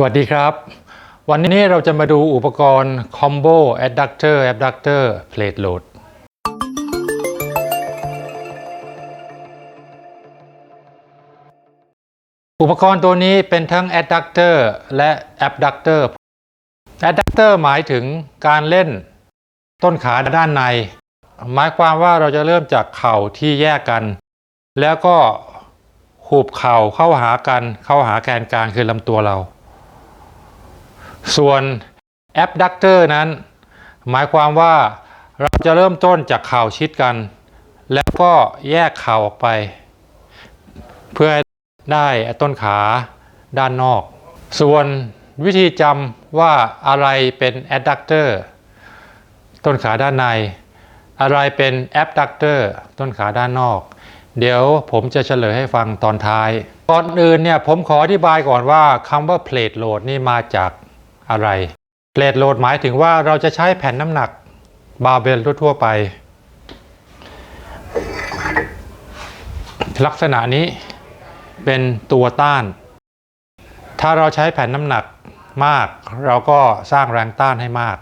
สวัสดีครับ วันนี้เราจะมาดูอุปกรณ์ Combo Adductor Abductor Plate Load อุปกรณ์ตัวนี้เป็นทั้ง Adductor และ Abductor Adductor หมายถึงการเล่นต้นขาด้านใน หมายความว่าเราจะเริ่มจากเข่าที่แยกกัน แล้วก็หูบเข่าเข้าหากันเข้าหาแกนกลางคือลำตัวเรา ส่วน abductor นั้น หมายความว่าเราจะเริ่มต้นจากข่าวชิดกัน แล้วก็แยกข่าวออกไป เพื่อได้ต้นขาด้านนอก ส่วนวิธีจำว่าอะไรเป็น adductor ต้นขาด้านใน อะไรเป็น abductor ต้นขาด้านนอก เดี๋ยวผมจะเฉลยให้ฟังตอนท้าย ก่อนอื่นเนี่ยผมขออธิบายก่อนว่าคำว่า plate load นี่มาจาก อะไร plate load หมายถึงว่าเราจะใช้แผ่นน้ำหนักบาเบลทั่วๆไป ลักษณะนี้เป็นตัวต้าน ถ้าเราใช้แผ่นน้ำหนักมาก เราก็สร้างแรงต้านให้มาก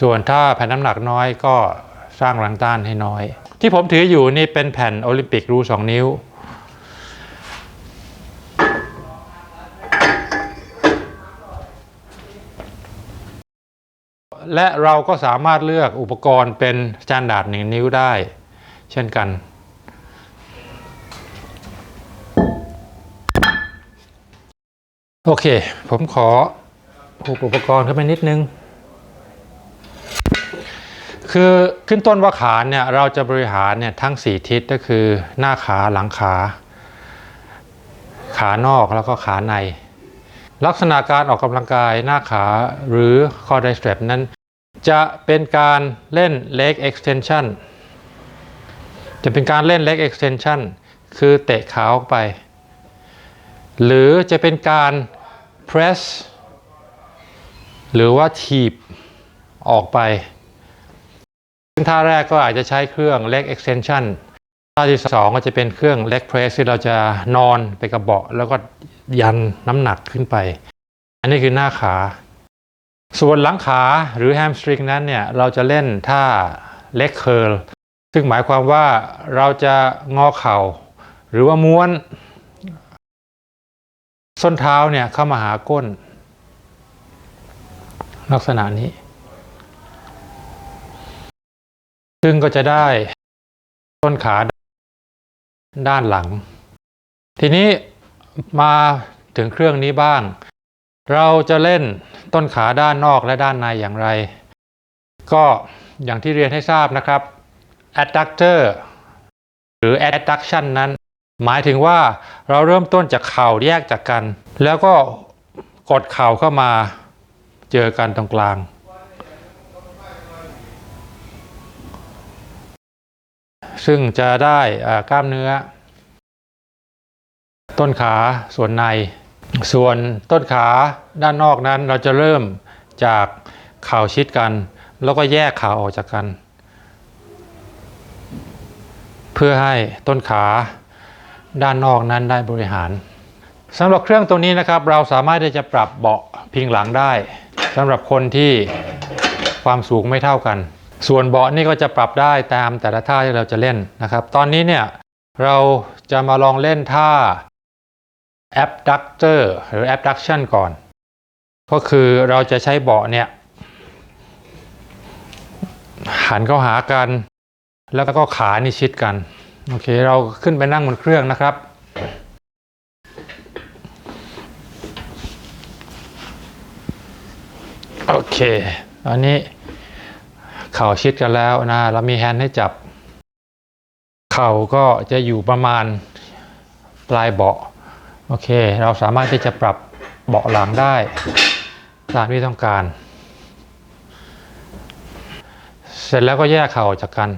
ส่วนถ้าแผ่นน้ำหนักน้อยก็สร้างแรงต้านให้น้อย ที่ผมถืออยู่นี่เป็นแผ่นโอลิมปิกรู2นิ้ว และเราก็สามารถเลือกอุปกรณ์เป็นสแตนดาร์ดหนึ่งนิ้วได้ เช่นกัน โอเค ผมขอผูกอุปกรณ์เข้าไปนิดนึง คือขึ้นต้นว่าขาเนี่ยเราจะบริหารเนี่ยทั้ง 4 ทิศก็คือหน้าขาหลังขา ขานอกแล้วก็ขาในลักษณะการออกกำลังกายหน้าขาหรือ core d i s t r a p นั้น จะเป็นการเล่น leg extension จะเป็นการเล่น leg extension คือเตะขาออกไป หรือจะเป็นการ press หรือว่าถีบออกไป ซึ่งท่าแรกก็อาจจะใช้เครื่อง leg extension ท่าที่สองก็จะเป็นเครื่อง leg press ที่เราจะนอนไปกับเบาะแล้วก็ยันน้ำหนักขึ้นไป อันนี้คือหน้าขา ส่วนหลังขาหรือ hamstring นั้นเนี่ยเราจะเล่นท่า leg curl ซึ่งหมายความว่าเราจะงอเข่า หรือว่าม้วน ส้นเท้าเนี่ยเข้ามาหาก้น ลักษณะนี้ ซึ่งก็จะได้ต้นขาด้านหลัง ทีนี้มาถึงเครื่องนี้บ้าง เราจะเล่นต้นขาด้านนอกและด้านในอย่างไร ก็อย่างที่เรียนให้ทราบนะครับ adductor หรือ adduction นั้น หมายถึงว่าเราเริ่มต้นจากเข่าแยกจากกัน แล้วก็กดเข่าเข้ามาเจอกันตรงกลาง ซึ่งจะได้กล้ามเนื้อ ต้นขาส่วนใน ส่วนต้นขาด้านนอกนั้นเราจะเริ่มจากเข่าชิดกัน แล้วก็แยกขาออกจากกัน เพื่อให้ต้นขาด้านนอกนั้นได้บริหารสำหรับเครื่องตัวนี้นะครับ เราสามารถที่จะปรับเบาะพิงหลังได้สำหรับคนที่ความสูงไม่เท่ากัน ส่วนเบาะนี่ก็จะปรับได้ตามแต่ละท่าที่เราจะเล่นนะครับ ตอนนี้เนี่ยเราจะมาลองเล่นท่า abductor หรือ abduction ก่อน ก็คือเราจะใช้เบาะเนี่ย หันเข้าหากัน แล้วก็ขานี่ชิดกัน โอเค เราขึ้นไปนั่งบนเครื่องนะครับ โอเค ตอนนี้เข่าชิดกันแล้วนะ เรามีแฮนด์ให้จับ เข่าก็จะอยู่ประมาณปลายเบาะ โอเค เราสามารถที่จะปรับเบาะหลังได้ตามที่ต้องการ เสร็จแล้วก็แยกเข่าออกจากกัน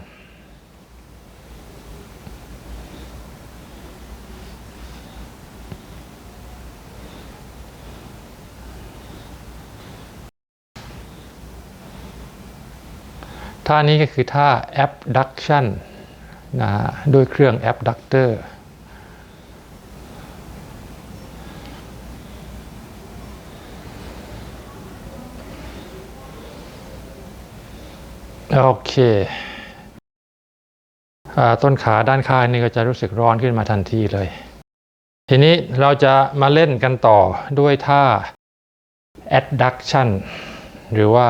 ท่านี้ก็คือท่า abduction นะฮะด้วยเครื่อง abductor โโอเคอต้นขาด้านข้างนี่ก็จะรู้สึกร้อนขึ้นมาทันทีเลย ทีนี้เราจะมาเล่นกันต่อด้วยท่า adduction หรือว่า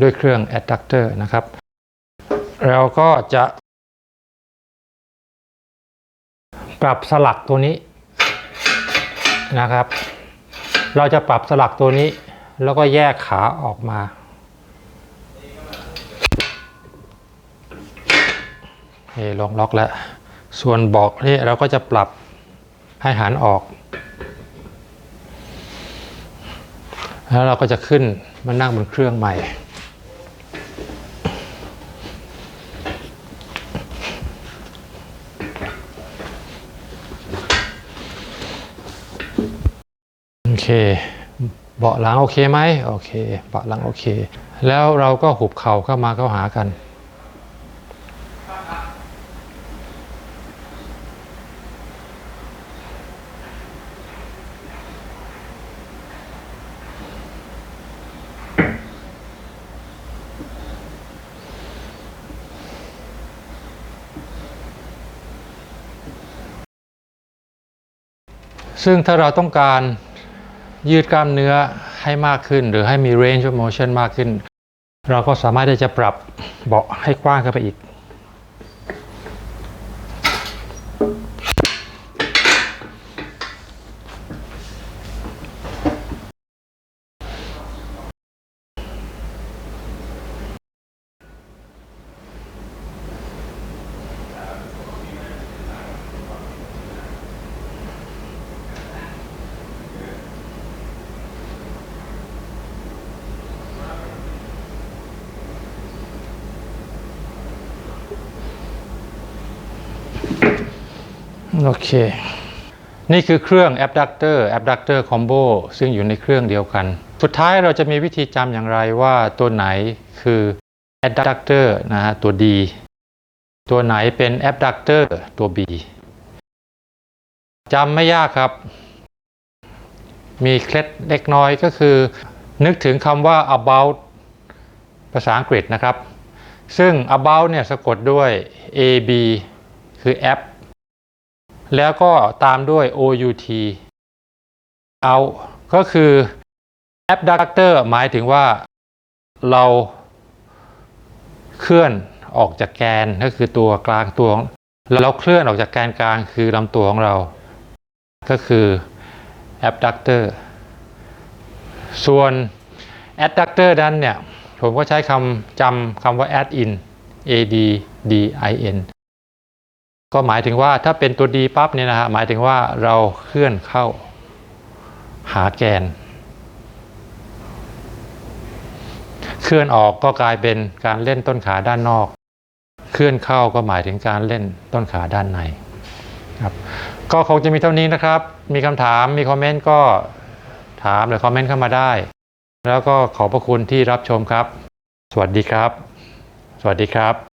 ด้วยเครื่อง adductor นะครับ เราก็จะปรับสลักตัวนี้นะครับ เราจะปรับสลักตัวนี้ แล้วก็แยกขาออกมา เฮ้ลงล็อกแล้ว ส่วนบอกนี่เราก็จะปรับให้หันออก แล้วเราก็จะขึ้นมานั่งบนเครื่องใหม่ โอเค เบาะหลังโอเคไหมโอเค เบาะหลังโอเค แล้วเราก็หุบเข่าเข้ามาเข้าหากัน ซึ่งถ้าเราต้องการยืดกล้ามเนื้อให้มากขึ้น หรือให้มี range of motion มากขึ้น เราก็สามารถที่จะปรับเบาะให้กว้างขึ้นไปอีก โอเค นี่คือเครื่อง abductor abductor combo ซึ่งอยู่ในเครื่องเดียวกัน สุดท้ายเราจะมีวิธีจำอย่างไรว่าตัวไหนคือ adductor นะฮะตัว D ตัวไหนเป็น abductor ตัว B จำไม่ยากครับ มีเคล็ดเล็กน้อยก็คือ นึกถึงคำว่า about ภาษาอังกฤษนะครับ ซึ่ง about เนี่ยสะกดด้วย A B คือ app แล้วก็ตามด้วย out out ก็คือ abductor หมายถึงว่าเราเคลื่อนออกจากแกนก็คือตัวกลางตัวเราเคลื่อนออกจากแกนกลางคือลำตัวของเรา ก็คือ abductor ส่วน adductor นั้นเนี่ย ผมก็ใช้คำจำคำว่า add in a d d i n ก็หมายถึงว่าถ้าเป็นตัวดีปั๊บเนี่ยนะฮะหมายถึงว่าเราเคลื่อนเข้าหาแกน เคลื่อนออกก็กลายเป็นการเล่นต้นขาด้านนอก เคลื่อนเข้าก็หมายถึงการเล่นต้นขาด้านในครับก็คงจะมีเท่านี้นะครับ มีคำถามมีคอมเมนต์ก็ถามหรือคอมเมนต์เข้ามาได้ แล้วก็ขอบพระคุณที่รับชมครับ สวัสดีครับ สวัสดีครับ